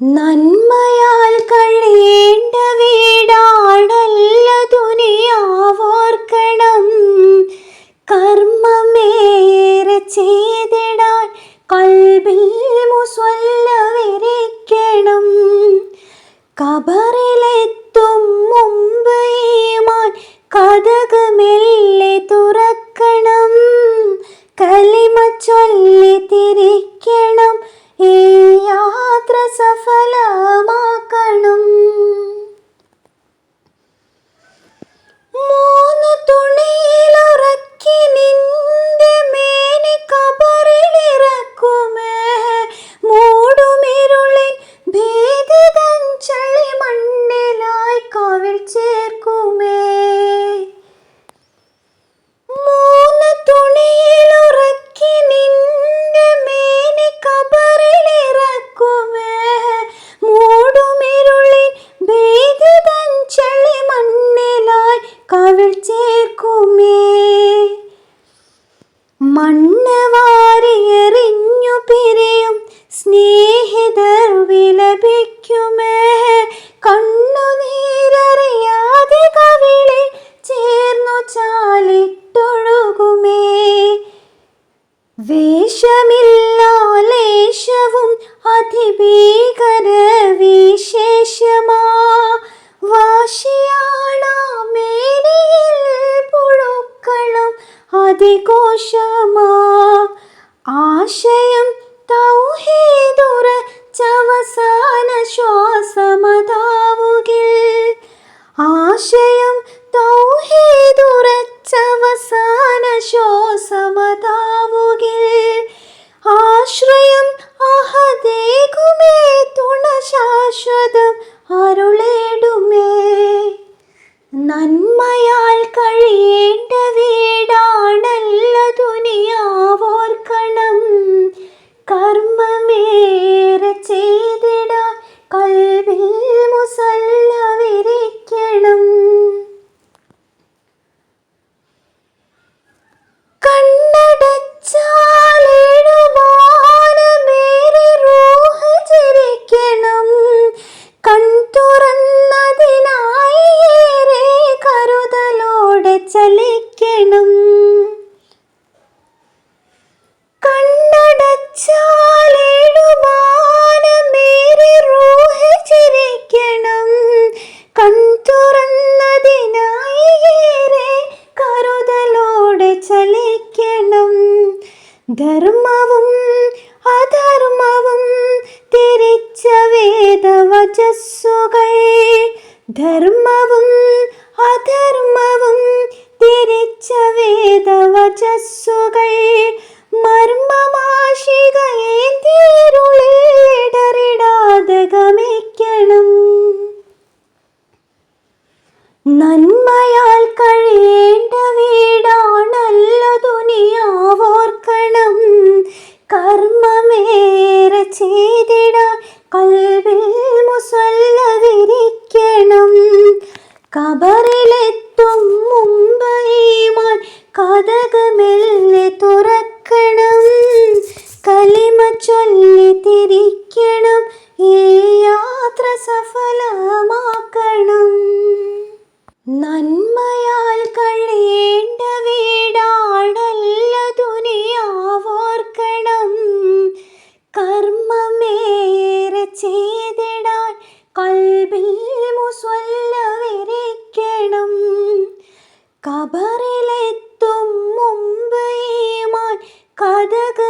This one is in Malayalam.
നന്മയാൽ കഴിയേണ്ട വീടാണല്ല ദുനിയാവോർക്കണം കർമ്മമേറെ ചെയ്തിടാൻ കൽബിൽ മുസ്വല്ല വിരിക്കണം. കബറിലെത്തും ചേർക്കുമേ. മൂന്ന് തുണിയിലുറക്കി നിന്റെ മേനി കബറിലിറക്കുമേ. മൂടുമിരുളിൻ ഭേദിതൻ ചളി മണ്ണിലായി കവിൾ ചേർക്കുമേ. മണ്ണ് വാരിയെറിഞ്ഞു പിരിയും സ്നേഹിതർ വിലപിക്കുമേ. കണ്ണുനീരറിയാതെ അതിഘോഷമാ. ആശയം തൗഹീദുറച്ചവസാന ശ്വാസമതാവുകിൽ കർമ്മമേറെ ചെയ്തിടാൻ കൽവിൽ മുസല്ല വിരിക്കണം. ചലിക്കണം. ധർമ്മവും അധർമ്മവും തിരിച്ച വേദവചസ്സുകൾ. ധർമ്മവും അധർമ്മവും തിരിച്ച വേദവചസ്സുകൾ. മർമ്മമാശികയേന്തിരുളിടറിടാതെ ഗമിക്കണം. കബറിലെത്തും മുമ്പ് ഈമാൻ കഥക് മെല്ലെ തുറക്കണം. കലിമ ചൊല്ലി തിരിക്കണം. ഈ യാത്ര സഫലമാക്കണം. കബറിലെത്തും മുമ്പ് ഈമാൻ കഥക്